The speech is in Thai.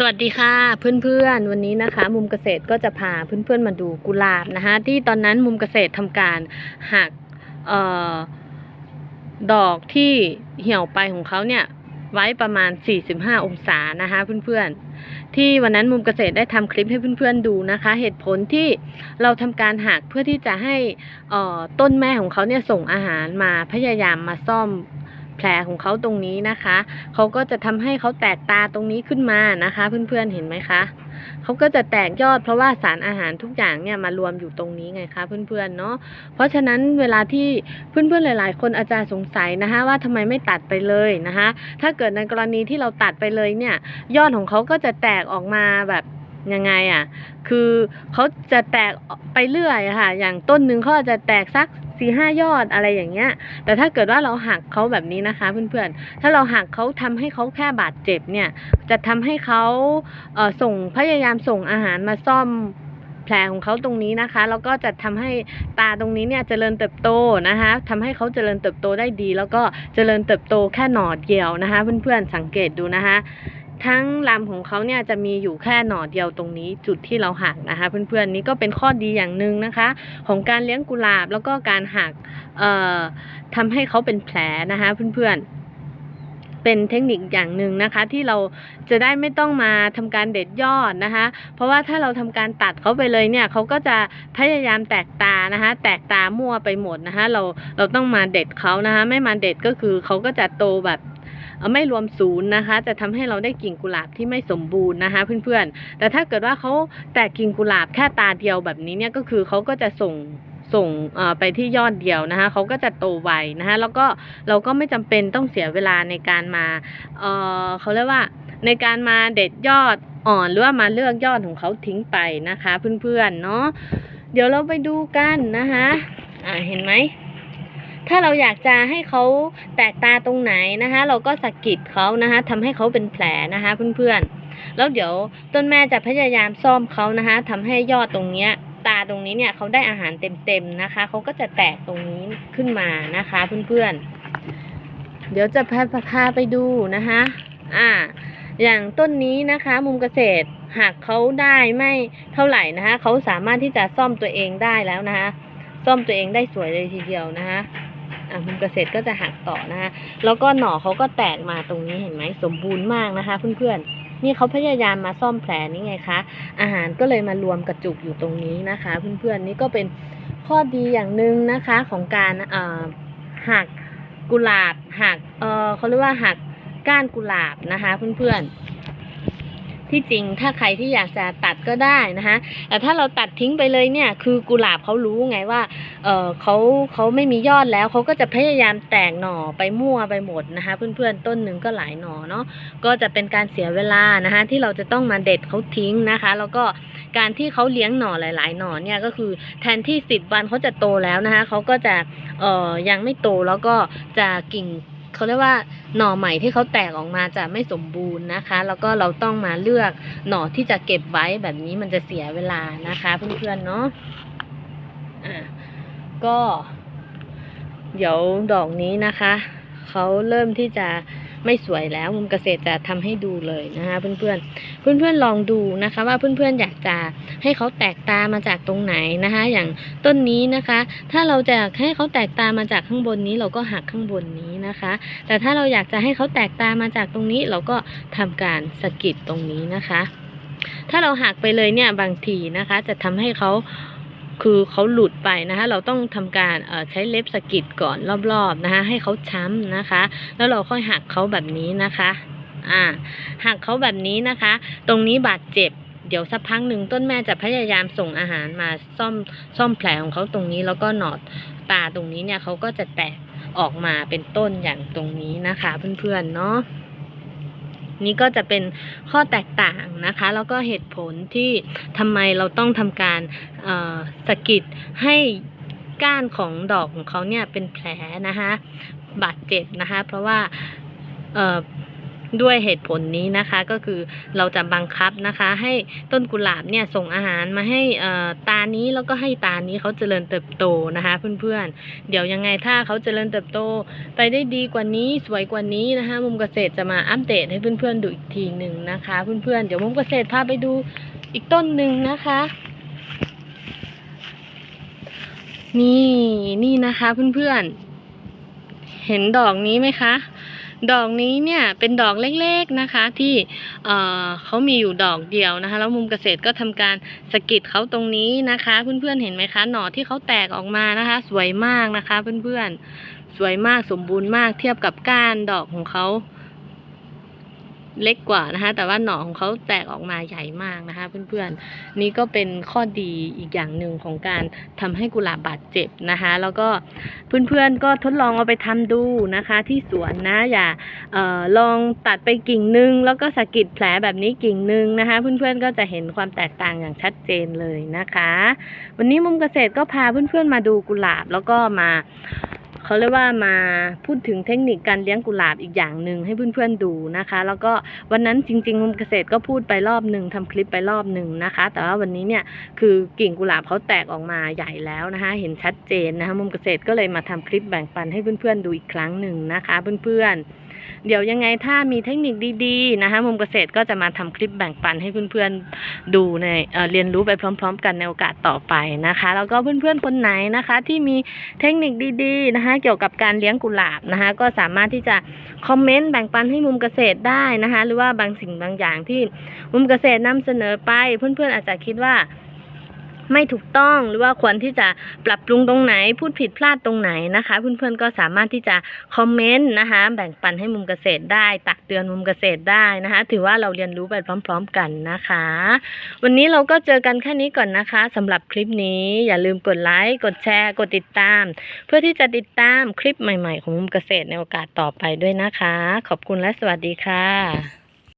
สวัสดีค่ะเพื่อนๆ วันนี้นะคะ มุมเกษตรก็จะพาเพื่อนๆมาดูกุหลาบนะคะที่ตอนนั้นมุมเกษตรทำการหักออดอกที่เหี่ยวไปของเขาเนี่ยไว้ประมาณ 45 องศานะคะเพื่อนๆ ที่วันนั้นมุมเกษตรได้ทำคลิปให้เพื่อนๆดูนะคะ เหตุผลที่เราทำการหักเพื่อที่จะให้ต้นแม่ของเขาเนี่ยส่งอาหารมาพยายามมาซ่อม แผลของเขาตรงนี้นะคะ เขาก็จะทำให้เขาแตกตาตรงนี้ขึ้นมานะคะ เพื่อนๆเห็นไหมคะเขาก็จะแตกยอดเพราะว่าสารอาหารทุกอย่างเนี่ยมารวมอยู่ตรงนี้ไงคะเพื่อนๆเนาะเพราะฉะนั้นเวลาที่เพื่อนๆหลาย ๆ คนอาจจะสงสัยนะคะว่าทำไมไม่ตัดไปเลยนะคะถ้าเกิดในกรณีที่เราตัดไปเลยเนี่ย ยอดของเขาก็จะแตกออกมาแบบยังไงอะ่ะ คือเขาจะแตกไปเรื่อยค่ะ อย่างต้นหนึ่งเขาอาจจะแตกสัก สี่ห้ายอดอะไรอย่างเงี้ย แต่ถ้าเกิดว่าเราหักเขาแบบนี้นะคะ เพื่อนๆ ถ้าเราหักเขาทำให้เขาแค่บาดเจ็บเนี่ย จะทำให้เขาเส่งพยายามส่งอาหารมาซ่อมแผลของเขาตรงนี้นะคะแล้วก็จะทำให้ตาตรงนี้เนี่ยเจริญเติบโตนะคะทำให้เขาเจริญเติบโตได้ดี แล้วก็เจริญเติบโตแค่หน่อเดียวนะคะ เพื่อนๆสังเกตดูนะคะ ทั้งลำของเขาเนี่ยจะมีอยู่แค่หน่อเดียวตรงนี้จุดที่เราหักนะคะ เพื่อนๆนี่ก็เป็นข้อดีอย่างหนึ่งนะคะ ของการเลี้ยงกุหลาบแล้วก็การหักเอ่อทำให้เขาเป็นแผลนะคะเพื่อนๆเป็นเทคนิคอย่างหนึ่งนะคะที่เราจะได้ไม่ต้องมาทำการเด็ดยอดนะคะ เพราะว่าถ้าเราทำการตัดเขาไปเลยเนี่ยเขาก็จะพยายามแตกตานะคะ แตกตามั่วไปหมดนะคะ เราเราต้องมาเด็ดเขานะคะ ไม่มาเด็ดก็คือเขาก็จะโตแบบ ไม่รวมศูนย์นะคะ จะทำให้เราได้กิ่งกุหลาบที่ไม่สมบูรณ์นะคะเพื่อนๆ แต่ถ้าเกิดว่าเขาแตกกิ่งกุหลาบแค่ตาเดียวแบบนี้เนี่ยก็คือเขาก็จะส่งส่งไปที่ยอดเดียวนะคะเขาก็จะโตไวนะคะแล้วก็เราก็ไม่จำเป็นต้องเสียเวลาในการมาเเขาเรียกว่าในการมาเด็ดยอดอ่อนหรือว่ามาเลือกยอดของเขาทิ้งไปนะคะ เพื่อนๆเนาะเดี๋ยวเราไปดูกันนะคะอ่าเห็นไหม ถ้าเราอยากจะให้เขาแตกตาตรงไหนนะคะ เราก็สะกิดเขานะคะทำให้เขาเป็นแผลนะคะเพื่อนๆ แล้วเดี๋ยวต้นแม่จะพยายามซ่อมเขานะคะทำให้ยอดตรงเนี้ยตาตรงนี้เนี่ยเขาได้อาหารเต็มๆนะคะเขาก็จะแตกตรงนี้ขึ้นมานะคะเพื่อนๆ เดี๋ยวจะพาพาไปดูนะคะอ่าอย่างต้นนี้นะคะมุมเกษตรหากเขาได้ไม่เท่าไหร่นะคะเขาสามารถที่จะซ่อมตัวเองได้แล้วนะคะซ่อมตัวเองได้สวยเลยทีเดียวนะคะอะ มุมเกษตรก็จะหักต่อนะคะแล้วก็หน่อเขาก็แตกมาตรงนี้เห็นไหมสมบูรณ์มากนะคะ เพื่อนๆนี่เขาพยายามมาซ่อมแผลนี่ไงคะอาหารก็เลยมารวมกระจุกอยู่ตรงนี้นะคะ เพื่อนๆนี่ก็เป็นข้อดีอย่างหนึ่งนะคะของการอ่อหักกุหลาบหักเออเขาเรียกว่าหักก้านกุหลาบนะคะ เพื่อนๆ ที่จริงถ้าใครที่อยากจะตัดก็ได้นะคะแต่ถ้าเราตัดทิ้งไปเลยเนี่ย คือกุหลาบเขารู้ไงว่าเออเขาเขาไม่มียอดแล้วเขาก็จะพยายามแตกหน่อไปมั่วไปหมดนะคะ เพื่อนๆต้นหนึ่งก็หลายหน่อเนาะก็จะเป็นการเสียเวลานะคะที่เราจะต้องมาเด็ดเขาทิ้งนะคะ แล้วก็การที่เขาเลี้ยงหน่อหลาย ๆ หน่อเนี่ยก็คือแทนที่สิบวันเขาจะโตแล้วนะคะเขาก็จะเอ่อยังไม่โตแล้วก็จะกิ่ง เขาเรียกว่าหน่อใหม่ที่เขาแตกออกมาจะไม่สมบูรณ์นะคะ แล้วก็เราต้องมาเลือกหน่อที่จะเก็บไว้แบบนี้มันจะเสียเวลานะคะเพื่อนๆเนาะอะก็ เดี๋ยวดอกนี้นะคะเขาเริ่มที่จะไม่สวยแล้วมุมเกษตรจะทำให้ดูเลยนะคะเพื่อนๆ เพื่อนๆลองดูนะคะ ว่าเพื่อนๆอยากจะให้เขาแตกตามาจากตรงไหนนะคะ อย่างต้นนี้นะคะ ถ้าเราจะให้เขาแตกตามาจากข้างบนนี้เราก็หักข้างบนนี้ นะคะ แต่ถ้าเราอยากจะให้เขาแตกตามาจากตรงนี้เราก็ทำการสกิดตรงนี้นะคะ ถ้าเราหักไปเลยเนี่ยบางทีนะคะ จะทำให้เขาคือเขาหลุดไปนะคะ เราต้องทำการใช้เล็บสกิดก่อนรอบๆนะคะให้เขาช้ำนะคะ แล้วเราค่อยหักเขาแบบนี้นะคะอ่าหักเขาแบบนี้นะคะ ตรงนี้บาดเจ็บ เดี๋ยวสักพักหนึ่งต้นแม่จะพยายามส่งอาหารมาซ่อมซ่อมแผลของเขาตรงนี้แล้วก็หนอดตาตรงนี้เนี่ยเขาก็จะแตก ออกมาเป็นต้นอย่างตรงนี้นะคะ เพื่อนๆเนาะนี่ก็จะเป็นข้อแตกต่างนะคะ แล้วก็เหตุผลที่ทำไมเราต้องทำการสกิดให้ก้านของดอกของเขาเนี่ยเป็นแผลนะคะ บาดเจ็บนะคะ เพราะว่า ด้วยเหตุผลนี้นะคะก็คือเราจะบังคับนะคะ ให้ต้นกุหลาบเนี่ยส่งอาหารมาให้อ่อตานี้แล้วก็ให้ตานี้เขาเจริญเติบโตนะคะ เพื่อนๆ เดี๋ยวยังไงถ้าเขาเจริญเติบโต ไปได้ดีกว่านี้สวยกว่านี้นะคะ มุมเกษตรจะมาอัปเดตให้เพื่อนๆดูอีกทีหนึ่งนะคะ เพื่อนๆเดี๋ยวมุมเกษตรพาไปดูอีกต้นหนึ่งนะคะนี่นี่นะคะเพื่อนๆเห็นดอกนี้ไหมคะ ดอกนี้เนี่ยเป็นดอกเล็กๆนะคะที่เอ่อเขามีอยู่ดอกเดียวนะคะ แล้วมุมเกษตรก็ทำการสกิดเขาตรงนี้นะคะ เพื่อนๆเห็นไหมคะ หน่อที่เขาแตกออกมานะคะ สวยมากนะคะ เพื่อนๆสวยมากสมบูรณ์มากเทียบกับก้านดอกของเขา เล็กกว่านะคะแต่ว่าหน่อของเขาแตกออกมาใหญ่มากนะคะ เพื่อนๆ นี่ก็เป็นข้อดีอีกอย่างหนึ่งของการทำให้กุหลาบบาดเจ็บนะคะ แล้วก็เพื่อนๆก็ทดลองเอาไปทำดูนะคะ ที่สวนนะอย่าออลองตัดไปกิ่งหนึ่งแล้วก็สะกิดแผลแบบนี้กิ่งหนึ่งนะคะ เพื่อนๆก็จะเห็นความแตกต่างอย่างชัดเจนเลยนะคะ วันนี้มุมเกษตรก็พาเพื่อนๆมาดูกุหลาบแล้วก็มา เขาเรียกว่ามาพูดถึงเทคนิคการเลี้ยงกุหลาบอีกอย่างหนึ่งให้เพื่อนๆดูนะคะ แล้วก็วันนั้นจริงๆมุมเกษตรก็พูดไปรอบหนึ่งทำคลิปไปรอบหนึ่งนะคะ แต่ว่าวันนี้เนี่ยคือกิ่งกุหลาบเขาแตกออกมาใหญ่แล้วนะคะ เห็นชัดเจนนะคะมุมเกษตรก็เลยมาทำคลิปแบ่งปันให้เพื่อนๆดูอีกครั้งหนึ่งนะคะ เพื่อนๆ เดี๋ยวยังไงถ้ามีเทคนิคดีๆนะคะมุมเกษตรก็จะมาทำคลิปแบ่งปันให้เพื่อนๆดูในเเรียนรู้ไปพร้อม ๆ กันในโอกาสต่อไปนะคะ แล้วก็เพื่อนๆคนไหนนะคะ ที่มีเทคนิคดีๆนะคะ เกี่ยวกับการเลี้ยงกุหลาบนะคะ ก็สามารถที่จะคอมเมนต์แบ่งปันให้มุมเกษตรได้นะคะ หรือว่าบางสิ่งบางอย่างที่มุมเกษตรนำเสนอไปเพื่อนๆอาจจะคิดว่า ไม่ถูกต้องหรือว่าควรที่จะปรับปรุงตรงไหน พูดผิดพลาดตรงไหนนะคะ เพื่อนๆก็สามารถที่จะคอมเมนต์นะคะ แบ่งปันให้มุมเกษตรได้ ตักเตือนมุมเกษตรได้นะคะ ถือว่าเราเรียนรู้ไปพร้อม ๆ กันนะคะ วันนี้เราก็เจอกันแค่นี้ก่อนนะคะสำหรับคลิปนี้อย่าลืมกดไลค์กดแชร์กดติดตาม เพื่อที่จะติดตามคลิปใหม่ ๆ ของมุมเกษตรในโอกาสต่อไปด้วยนะคะ ขอบคุณและสวัสดีค่ะ